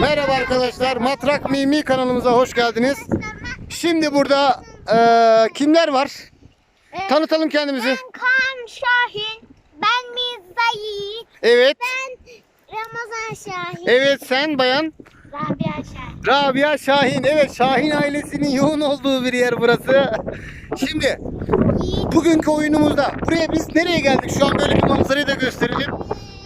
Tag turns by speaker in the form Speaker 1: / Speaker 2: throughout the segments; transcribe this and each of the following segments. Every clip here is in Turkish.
Speaker 1: Merhaba arkadaşlar. Matrak Mimi kanalımıza hoş geldiniz. Şimdi burada e, kimler var? Evet. Tanıtalım kendimizi. Ben Kaan Şahin. Ben Mirza Yiğit. Evet. Ben
Speaker 2: Ramazan Şahin. Evet sen
Speaker 1: bayan? Rabia Şahin. Rabia Şahin. Evet Şahin ailesinin yoğun olduğu bir yer burası. Şimdi bugünkü oyunumuzda buraya biz nereye geldik? Şu an böyle bir manzarayı da gösterelim.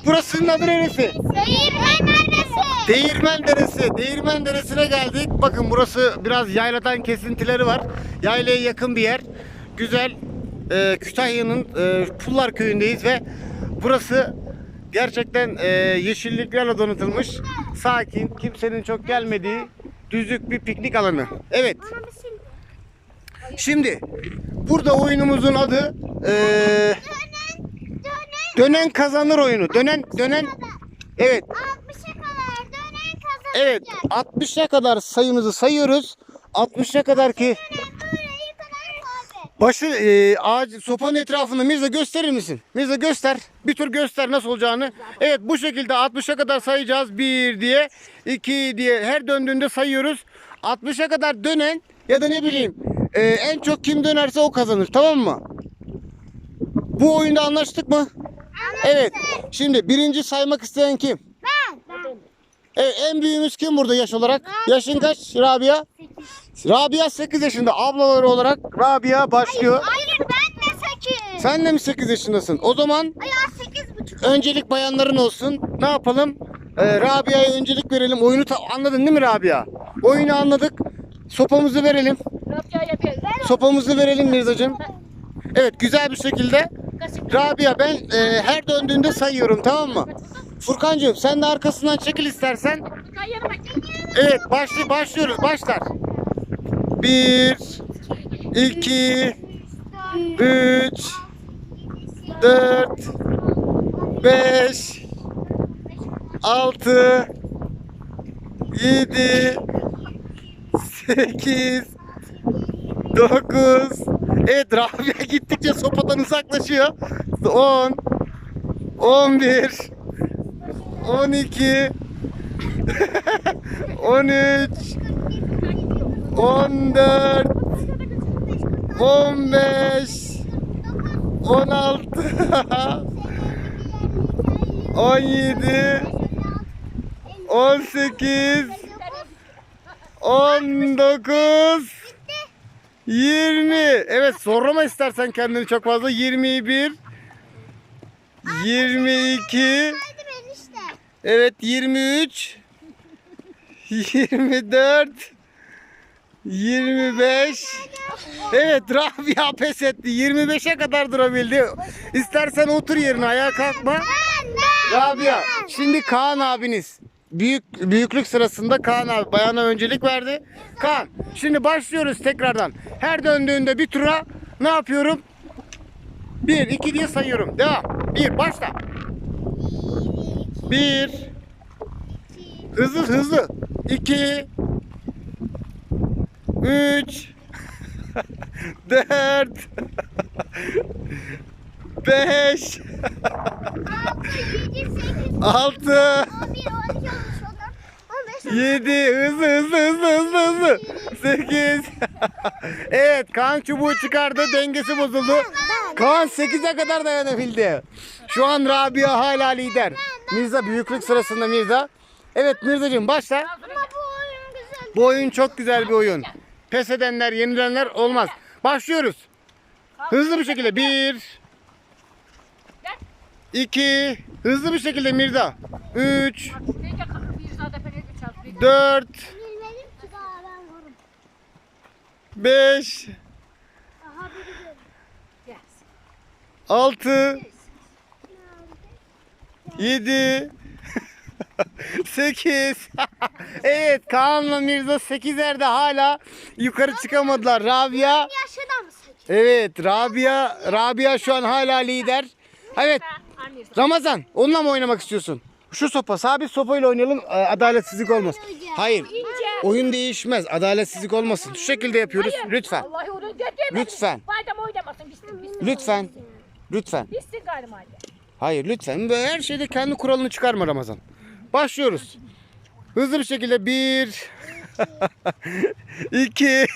Speaker 1: Burasının adı neresi? Değirmen Deresi. Değirmen Deresi. Değirmen Deresi'ne geldik. Bakın burası biraz yayladan kesintileri var. Yaylaya yakın bir yer. Güzel. Ee, Kütahya'nın e, Pullar Köyü'ndeyiz ve burası gerçekten e, yeşilliklerle donatılmış. Sakin, kimsenin çok gelmediği düzlük bir piknik alanı. Evet. Şey Şimdi burada oyunumuzun adı e, Dönen kazanır oyunu. Dönen dönen evet 60'a kadar dönen kazanacak. evet 60'a kadar sayımızı sayıyoruz. 60'a kadar ki başı e, ağacı sopanın etrafını Mirza gösterir misin? Mirza göster. Bir tur göster nasıl olacağını. Evet bu şekilde 60'a kadar sayacağız. 1 diye 2 diye her döndüğünde sayıyoruz. 60'a kadar dönen ya da ne bileyim e, en çok kim dönerse o kazanır tamam mı? Bu oyunda anlaştık mı? Evet. Şimdi birinci saymak isteyen kim? Ben. Evet, en büyüğümüz kim burada yaş olarak? Ben. Yaşın kaç Rabia? 8. Rabia 8 yaşında. Ablaları olarak Rabia başlıyor. Hayır, hayır ben de 8. Sen de mi 8 yaşındasın? O zaman Hayır, 8,5. öncelik bayanların olsun. Ne yapalım? Ee, Rabia'ya öncelik verelim. Oyunu anladın değil mi Rabia? Oyunu anladık. Sopamızı verelim. Rabia yapıyor. Sopamızı verelim Mirzacığım. Evet güzel bir şekilde Rabia ben e, her döndüğünde sayıyorum tamam mı? Furkancığım sen de arkasından çekil istersen. Evet başlı başlıyoruz başlar. Bir, iki, üç, dört, beş, altı, yedi, sekiz, dokuz, Evet Rabia gittikçe sopadan uzaklaşıyor. 10 11 12 13 14 15 16 17 18 19 20. Evet zorlama istersen kendini çok fazla. 21. 22. Evet 23. 24. 25 Evet Rabia pes etti 25'e kadar durabildi İstersen otur yerine ayağa kalkma Rabia şimdi Kaan abiniz büyük büyüklük sırasında Kaan abi bayana öncelik verdi. Kaan şimdi başlıyoruz tekrardan. Her döndüğünde bir tura ne yapıyorum? 1 2 diye sayıyorum. Devam. 1 başla. 1 Hızlı hızlı. 2 3 4 5 6 7 hızlı hızlı hızlı hızlı hızlı 8 Evet kan çubuğu çıkardı dengesi bozuldu Kan 8'e kadar dayanabildi Şu an Rabia hala lider Mirza büyüklük sırasında Mirza Evet Mirzacığım başla Bu oyun çok güzel bir oyun Pes edenler yenilenler olmaz Başlıyoruz Hızlı bir şekilde 1 2 Hızlı bir şekilde Mirda. 3 4 5 6 7 8 Evet Kaan'la Mirza 8'lerde hala yukarı çıkamadılar. Rabia Evet Rabia Rabia şu an hala lider. Evet Ramazan onunla mı oynamak istiyorsun? Şu sopa sabit sopayla oynayalım e, adaletsizlik olmaz. Hayır. Oyun değişmez. Adaletsizlik olmasın. Şu şekilde yapıyoruz. Lütfen. Lütfen. Lütfen. Lütfen. Hayır lütfen. Ve her şeyde kendi kuralını çıkarma Ramazan. Başlıyoruz. Hızlı bir şekilde bir, iki,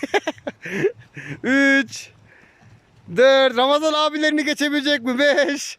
Speaker 1: üç, dört. Ramazan abilerini geçebilecek mi? Beş,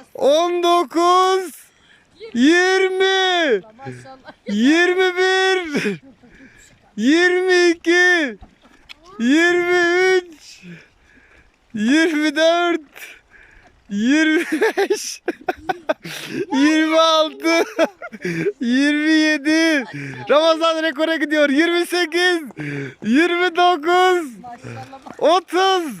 Speaker 1: 19 20 21 22 23 24 25 26 27 Ramazan rekora gidiyor 28 29 30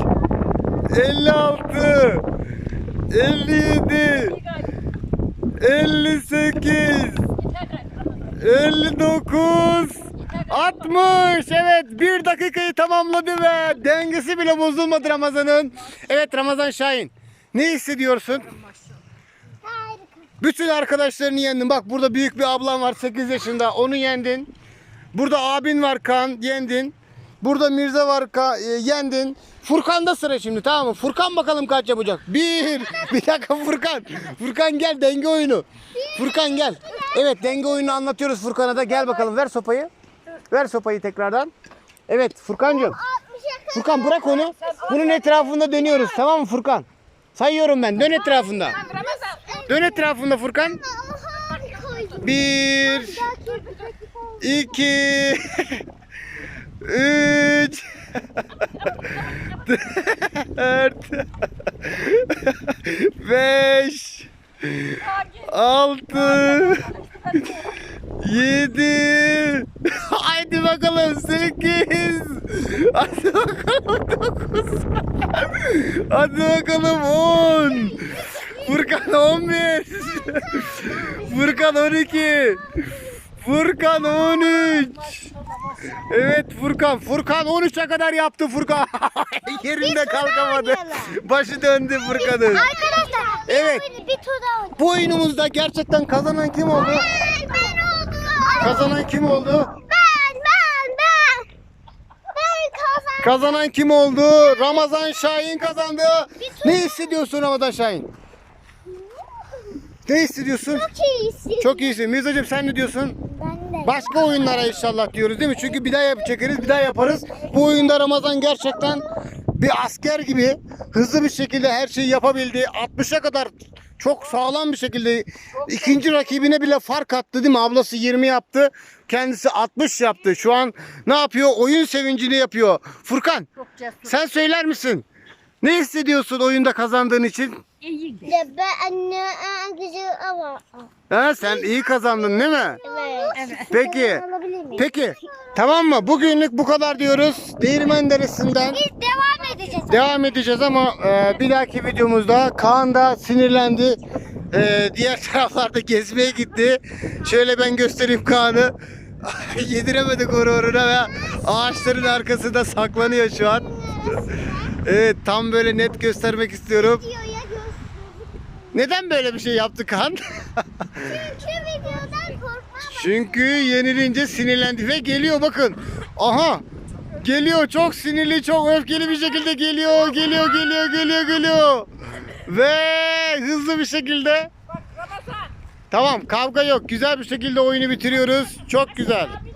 Speaker 1: 56 57 58 59 60 evet bir dakikayı tamamladı ve dengesi bile bozulmadı Ramazan'ın. Evet Ramazan Şahin ne hissediyorsun? Bütün arkadaşlarını yendin. Bak burada büyük bir ablan var 8 yaşında onu yendin. Burada abin var Kan, yendin. Burada Mirza var ka, e, yendin. Furkan'da sıra şimdi tamam mı? Furkan bakalım kaç yapacak. Bir. Bir dakika Furkan. Furkan gel denge oyunu. Furkan gel. Evet denge oyunu anlatıyoruz Furkan'a da. Gel bakalım ver sopayı. Ver sopayı tekrardan. Evet Furkancığım. Furkan bırak onu. Bunun etrafında dönüyoruz tamam mı Furkan? Sayıyorum ben. Dön etrafında. Dön etrafında Furkan. Bir. İki. Üç. Dört. Beş. Altı. Yedi. Haydi bakalım sekiz. Hadi bakalım dokuz. Hadi bakalım on. Furkan on bir. Furkan on iki. Furkan on üç. Evet Furkan. Furkan 13'e kadar yaptı Furkan. Yerinde kalkamadı. Başı döndü Furkan'ın. Arkadaşlar Evet. bir tur daha oynayalım. Bu oyunumuzda gerçekten kazanan kim oldu? Ben, ben oldum. Kazanan kim oldu? Ben ben ben. Ben kazandım. Kazanan kim oldu? Ramazan Şahin kazandı. Ne hissediyorsun Ramazan Şahin? Ne hissediyorsun? Çok iyi iyisin. Çok iyisin. Mirzacığım sen ne diyorsun? Ben Başka oyunlara inşallah diyoruz değil mi? Çünkü bir daha çekeriz, bir daha yaparız. Bu oyunda Ramazan gerçekten bir asker gibi hızlı bir şekilde her şeyi yapabildi. 60'a kadar çok sağlam bir şekilde ikinci rakibine bile fark attı değil mi? Ablası 20 yaptı. Kendisi 60 yaptı. Şu an ne yapıyor? Oyun sevincini yapıyor. Furkan sen söyler misin? Ne hissediyorsun oyunda kazandığın için? İyi Debe anne güzel ama. Ha, sen iyi kazandın değil mi? Evet. Peki. Peki. Tamam mı? Bugünlük bu kadar diyoruz. Değirmen Deresi'nden Biz devam edeceğiz. devam edeceğiz ama e, bir dahaki videomuzda Kaan da sinirlendi. E, diğer taraflarda gezmeye gitti. Şöyle ben göstereyim Kaan'ı. Yediremedik gururuna ve ağaçların arkasında saklanıyor şu an. Evet tam böyle net göstermek istiyorum. Neden böyle bir şey yaptı kan? Çünkü videodan korkma. Çünkü yenilince sinirlendi ve geliyor bakın. Aha geliyor çok sinirli çok öfkeli bir şekilde geliyor geliyor geliyor geliyor geliyor. Ve hızlı bir şekilde. Tamam kavga yok güzel bir şekilde oyunu bitiriyoruz. Çok güzel.